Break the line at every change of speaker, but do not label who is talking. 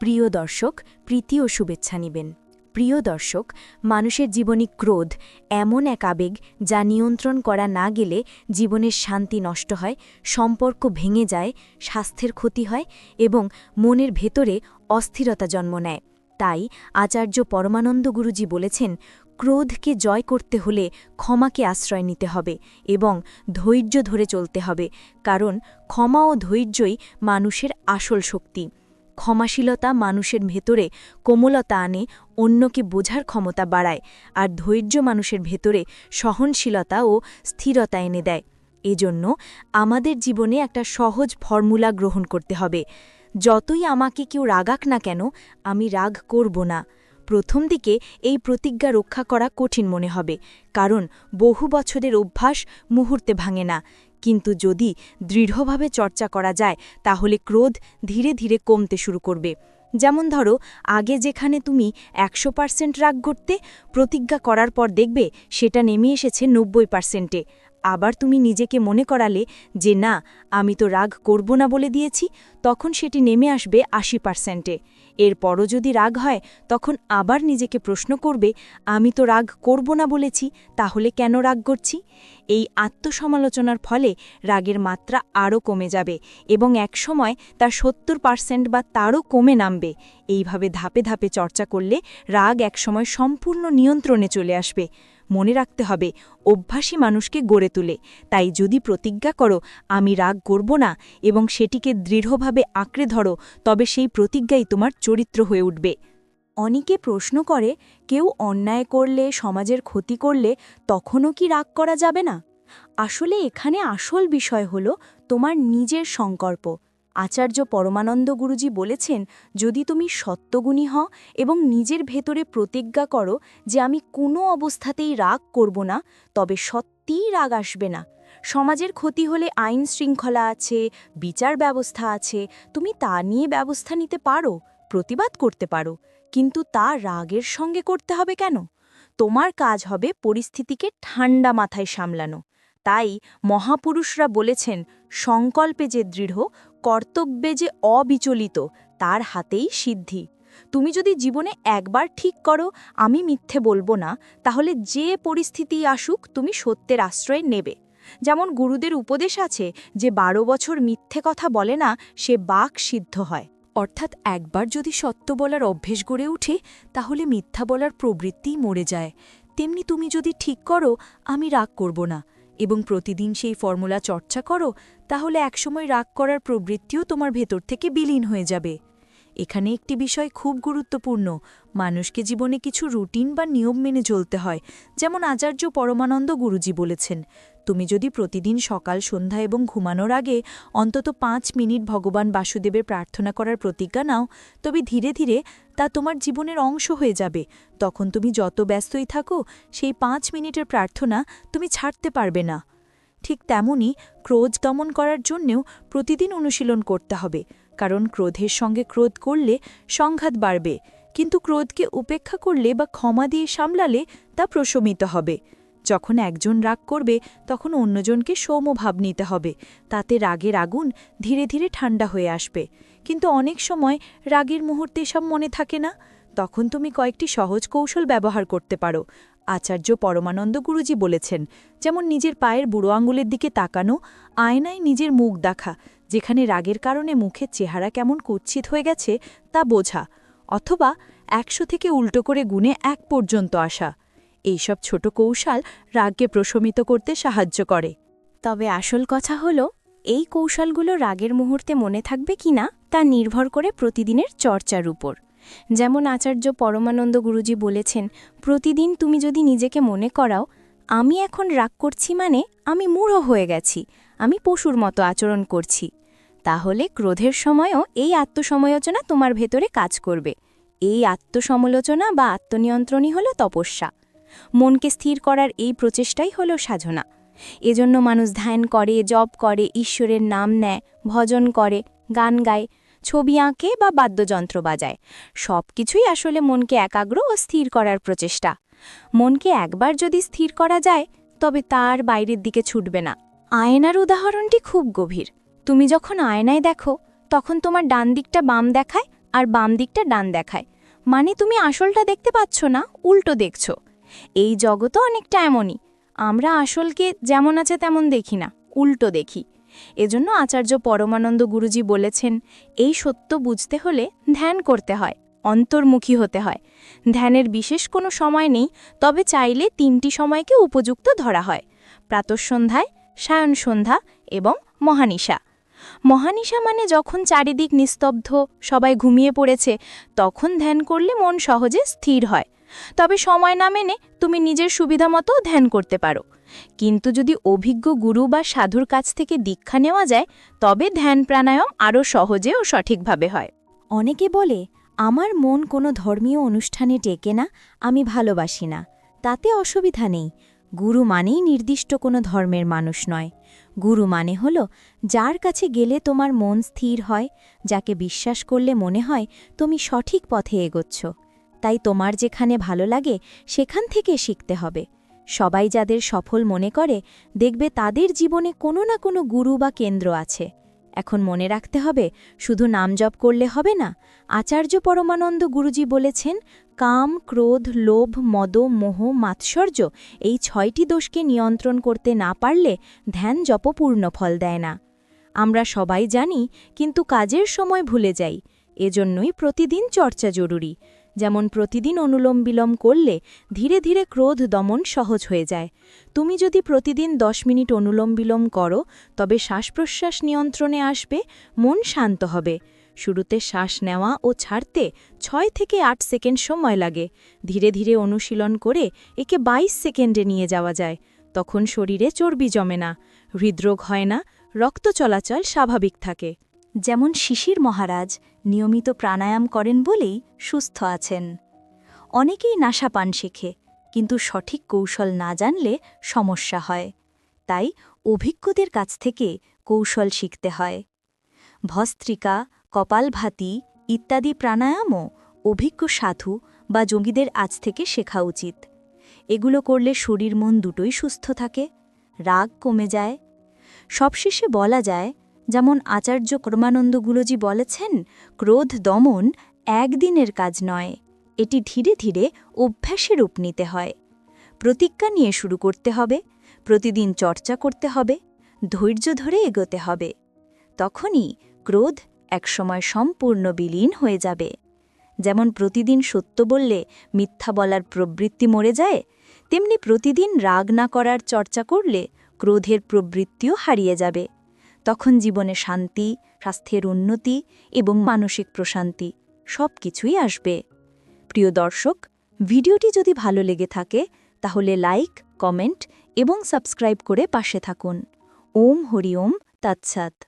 প্রিয় দর্শক, প্রীতি ও শুভেচ্ছা নিবেন। প্রিয় দর্শক, মানুষের জীবনী ক্রোধ এমন এক আবেগ যা নিয়ন্ত্রণ করা না গেলে জীবনের শান্তি নষ্ট হয়, সম্পর্ক ভেঙে যায়, স্বাস্থ্যের ক্ষতি হয় এবং মনের ভেতরে অস্থিরতা জন্ম নেয়। তাই আচার্য পরমানন্দ গুরুজি বলেছেন, ক্রোধকে জয় করতে হলে ক্ষমাকে আশ্রয় নিতে হবে এবং ধৈর্য ধরে চলতে হবে, কারণ ক্ষমা ও ধৈর্যই মানুষের আসল শক্তি। ক্ষমাশীলতা মানুষের ভেতরে কোমলতা আনে, অন্যকে বোঝার ক্ষমতা বাড়ায়, আর ধৈর্য মানুষের ভেতরে সহনশীলতা ও স্থিরতা এনে দেয়। এজন্য আমাদের জীবনে একটা সহজ ফর্মুলা গ্রহণ করতে হবে। যতই আমাকে কেউ রাগাক না কেন, আমি রাগ করব না। প্রথম দিকে এই প্রতিজ্ঞা রক্ষা করা কঠিন মনে হবে, কারণ বহু বছরের অভ্যাস মুহূর্তে ভাঙে না। কিন্তু যদি দৃঢ়ভাবে চর্চা করা যায়, তাহলে ক্রোধ ধীরে ধীরে কমতে শুরু করবে। যেমন ধরো, আগে যেখানে তুমি একশো পার্সেন্ট রাগ করতে প্রতিজ্ঞা করার পর দেখবে সেটা নেমে এসেছে নব্বই পার্সেন্টে। আবার তুমি নিজেকে মনে করালে যে, না, আমি তো রাগ করব না বলে দিয়েছি তখন সেটি নেমে আসবে আশি পার্সেন্টে। এরপরও যদি রাগ হয়, তখন আবার নিজেকে প্রশ্ন করবে, আমি তো রাগ করব না বলেছি, তাহলে কেন রাগ করছি? এই আত্মসমালোচনার ফলে রাগের মাত্রা আরও কমে যাবে এবং একসময় তার সত্তর পার্সেন্ট বা তারও কমে নামবে। এইভাবে ধাপে ধাপে চর্চা করলে রাগ একসময় সম্পূর্ণ নিয়ন্ত্রণে চলে আসবে। মনে রাখতে হবে, অভ্যাসী মানুষকে গড়ে তুলে। তাই যদি প্রতিজ্ঞা করো, আমি রাগ করব না এবং সেটিকে দৃঢ়ভাবে আঁকড়ে ধরো, তবে সেই প্রতিজ্ঞাই তোমার চরিত্র হয়ে উঠবে। অনেকে প্রশ্ন করে, কেউ অন্যায় করলে, সমাজের ক্ষতি করলে তখনও কি রাগ করা যাবে না? আসলে এখানে আসল বিষয় হল তোমার নিজের সংকল্প। আচার্য পরমানন্দ গুরুজি বলেছেন, যদি তুমি সত্যগুণী হও এবং নিজের ভেতরে প্রতিজ্ঞা করো যে আমি কোনো অবস্থাতেই রাগ করব না, তবে সত্যিই রাগ আসবে না। সমাজের ক্ষতি হলে আইন শৃঙ্খলা আছে, বিচার ব্যবস্থা আছে, তুমি তা নিয়ে ব্যবস্থা নিতে পারো, প্রতিবাদ করতে পারো, কিন্তু তা রাগের সঙ্গে করতে হবে কেন? তোমার কাজ হবে পরিস্থিতিকে ঠান্ডা মাথায় সামলানো। তাই মহাপুরুষরা বলেছেন, সংকল্পে যে দৃঢ় কর্তব্যে যে অবিচলিত, তার হাতেই সিদ্ধি। তুমি যদি জীবনে একবার ঠিক করো, আমি মিথ্যে বলব না, তাহলে যে পরিস্থিতি আসুক, তুমি সত্যের আশ্রয় নেবে। যেমন গুরুদের উপদেশ আছে যে, বারো বছর মিথ্যে কথা বলে না, সে বাক সিদ্ধ হয়। অর্থাৎ একবার যদি সত্য বলার অভ্যেস গড়ে উঠে তাহলে মিথ্যা বলার প্রবৃত্তিই মরে যায়। তেমনি তুমি যদি ঠিক করো, আমি রাগ করব না। এবং প্রতিদিন সেই ফর্মুলা চর্চা করো, তাহলে একসময় রাগ করার প্রবৃত্তিও তোমার ভেতর থেকে বিলীন হয়ে যাবে। এখানে একটি বিষয় খুব গুরুত্বপূর্ণ। মানুষকে জীবনে কিছু রুটিন বা নিয়ম মেনে চলতে হয়, যেমন আচার্য পরমানন্দ গুরুজি বলেছেন। তুমি যদি প্রতিদিন সকাল, সন্ধ্যা এবং ঘুমানোর আগে অন্তত পাঁচ মিনিট ভগবান বাসুদেবের প্রার্থনা করার প্রতিজ্ঞা নাও, তবে ধীরে ধীরে তা তোমার জীবনের অংশ হয়ে যাবে। তখন তুমি যত ব্যস্তই থাকো, সেই পাঁচ মিনিটের প্রার্থনা তুমি ছাড়তে পারবে না। ঠিক তেমনই ক্রোধ দমন করার জন্যেও প্রতিদিন অনুশীলন করতে হবে। কারণ ক্রোধের সঙ্গে ক্রোধ করলে সংঘাত বাড়বে, কিন্তু ক্রোধকে উপেক্ষা করলে বা ক্ষমা দিয়ে সামলালে তা প্রশমিত হবে। যখন একজন রাগ করবে, তখন অন্যজনকে সৌমভাব নিতে হবে, তাতে রাগের আগুন ধীরে ধীরে ঠান্ডা হয়ে আসবে। কিন্তু অনেক সময় রাগের মুহূর্তে সব মনে থাকে না। তখন তুমি কয়েকটি সহজ কৌশল ব্যবহার করতে পারো, আচার্য পরমানন্দ গুরুজি বলেছেন, যেমন নিজের পায়ের বুড়ো আঙুলের দিকে তাকানো, আয়নায় নিজের মুখ দেখা যেখানে রাগের কারণে মুখের চেহারা কেমন কুৎসিত হয়ে গেছে তা বোঝা, অথবা একশো থেকে উল্টো করে গুণে এক পর্যন্ত আসা। এইসব ছোট কৌশল রাগকে প্রশমিত করতে সাহায্য করে। তবে আসল কথা হল, এই কৌশলগুলো রাগের মুহূর্তে মনে থাকবে কিনা তা নির্ভর করে প্রতিদিনের চর্চার উপর। যেমন আচার্য পরমানন্দ গুরুজি বলেছেন, প্রতিদিন তুমি যদি নিজেকে মনে করাও আমি এখন রাগ করছি মানে আমি মূঢ় হয়ে গেছি, আমি পশুর মতো আচরণ করছি। তাহলে ক্রোধের সময়ও এই আত্মসমালোচনা তোমার ভেতরে কাজ করবে। এই আত্মসমালোচনা বা আত্মনিয়ন্ত্রণই হল তপস্যা। মনকে স্থির করার এই প্রচেষ্টাই হল সাধনা। এজন্য মানুষ ধ্যান করে, জপ করে, ঈশ্বরের নাম নেয়, ভজন করে, গান গায়, ছবি আঁকে বা বাদ্যযন্ত্র বাজায়। সব কিছুই আসলে মনকে একাগ্র ও স্থির করার প্রচেষ্টা। মনকে একবার যদি স্থির করা যায়, তবে তার বাইরের দিকে ছুটবে না। আয়নার উদাহরণটি খুব গভীর। তুমি যখন আয়নায় দেখো, তখন তোমার ডান দিকটা বাম দেখায়
আর বাম দিকটা ডান দেখায়। মানে তুমি আসলটা দেখতে পাচ্ছ না, উল্টো দেখছ। এই জগতও অনেকটা এমনই। আমরা আসলকে যেমন আছে তেমন দেখি না, উল্টো দেখি। এজন্য আচার্য পরমানন্দ গুরুজি বলেছেন, এই সত্য বুঝতে হলে ধ্যান করতে হয়। অন্তর্মুখী হতে হয়। ধ্যানের বিশেষ কোনো সময় নেই, তবে চাইলে তিনটি সময়কে উপযুক্ত ধরা হয়। প্রাতঃসন্ধ্যায় সায়ন সন্ধ্যা এবং মহানিশা। মহানিশা মানে যখন চারিদিক নিস্তব্ধ, সবাই ঘুমিয়ে পড়েছে, তখন ধ্যান করলে মন সহজে স্থির হয়। তবে সময় না মেনে তুমি নিজের সুবিধা মতো ধ্যান করতে পারো। কিন্তু যদি অভিজ্ঞ গুরু বা সাধুর কাছ থেকে দীক্ষা নেওয়া যায়, তবে ধ্যান প্রাণায়াম আরও সহজে ও সঠিকভাবে হয়।
অনেকে বলে আমার মন কোনো ধর্মীয় অনুষ্ঠানে টেকে না, আমি ভালোবাসি না। তাতে অসুবিধা নেই। গুরু মানেই নির্দিষ্ট কোনো ধর্মের মানুষ নয়। গুরু মানে হল, যার কাছে গেলে তোমার মন স্থির হয়, যাকে বিশ্বাস করলে মনে হয় তুমি সঠিক পথে এগোচ্ছ। তাই তোমার যেখানে ভালো লাগে, সেখান থেকে শিখতে হবে। সবাই যাদের সফল মনে করে, দেখবে তাদের জীবনে কোনো না কোনো গুরু বা কেন্দ্র আছে। এখন মনে রাখতে হবে, শুধু নাম জপ করলে হবে না, আচার্য পরমানন্দ গুরুজি বলেছেন, কাম, ক্রোধ, লোভ, মদ, মোহ, মাৎসর্য এই ছয়টি দোষকে নিয়ন্ত্রণ করতে না পারলে ধ্যান জপ পূর্ণ ফল দেয় না। আমরা সবাই জানি, কিন্তু কাজের সময় ভুলে যাই, এজন্যই প্রতিদিন চর্চা জরুরি। যেমন প্রতিদিন অনুলোম বিলোম করলে ধীরে ধীরে ক্রোধ দমন সহজ হয়ে যায়। তুমি যদি প্রতিদিন দশ মিনিট অনুলোম বিলোম করো, তবে শ্বাস প্রশ্বাস নিয়ন্ত্রণে আসবে, মন শান্ত হবে। শুরুতে শ্বাস নেওয়া ও ছাড়তে ছয় থেকে আট সেকেন্ড সময় লাগে। ধীরে ধীরে অনুশীলন করে একে ২২ সেকেন্ডে নিয়ে যাওয়া যায়। তখন শরীরে চর্বি জমে না। হৃদরোগ হয় না। রক্ত চলাচল স্বাভাবিক থাকে। যেমন শিশির মহারাজ নিয়মিত প্রাণায়াম করেন বলেই সুস্থ আছেন। অনেকেই নাশা পান শেখে, কিন্তু সঠিক কৌশল না জানলে সমস্যা হয়। তাই অভিজ্ঞদের কাছ থেকে কৌশল শিখতে হয়। ভস্ত্রিকা, কপালভাতি ইত্যাদি প্রাণায়ামও অভিজ্ঞ সাধু বা যোগীদের আজ থেকে শেখা উচিত। এগুলো করলে শরীর মন দুটোই সুস্থ থাকে, রাগ কমে যায়। সবশেষে বলা যায় যেমন আচার্য ক্রমানন্দগুলোজি বলেছেন, ক্রোধ দমন একদিনের কাজ নয়, এটি ধীরে ধীরে অভ্যাসে রূপ নিতে হয়। প্রতিজ্ঞা নিয়ে শুরু করতে হবে, প্রতিদিন চর্চা করতে হবে, ধৈর্য ধরে এগোতে হবে। তখনই ক্রোধ একসময় সম্পূর্ণ বিলীন হয়ে যাবে। যেমন প্রতিদিন সত্য বললে মিথ্যা বলার প্রবৃত্তি মরে যায়, তেমনি প্রতিদিন রাগ না করার চর্চা করলে ক্রোধের প্রবৃত্তিও হারিয়ে যাবে। তখন জীবনে শান্তি, স্বাস্থ্যের উন্নতি এবং মানসিক প্রশান্তি সব কিছুই আসবে। প্রিয় দর্শক, ভিডিওটি যদি ভালো লেগে থাকে, তাহলে লাইক, কমেন্ট এবং সাবস্ক্রাইব করে পাশে থাকুন। ওম হরি ওম, তৎসাৎ।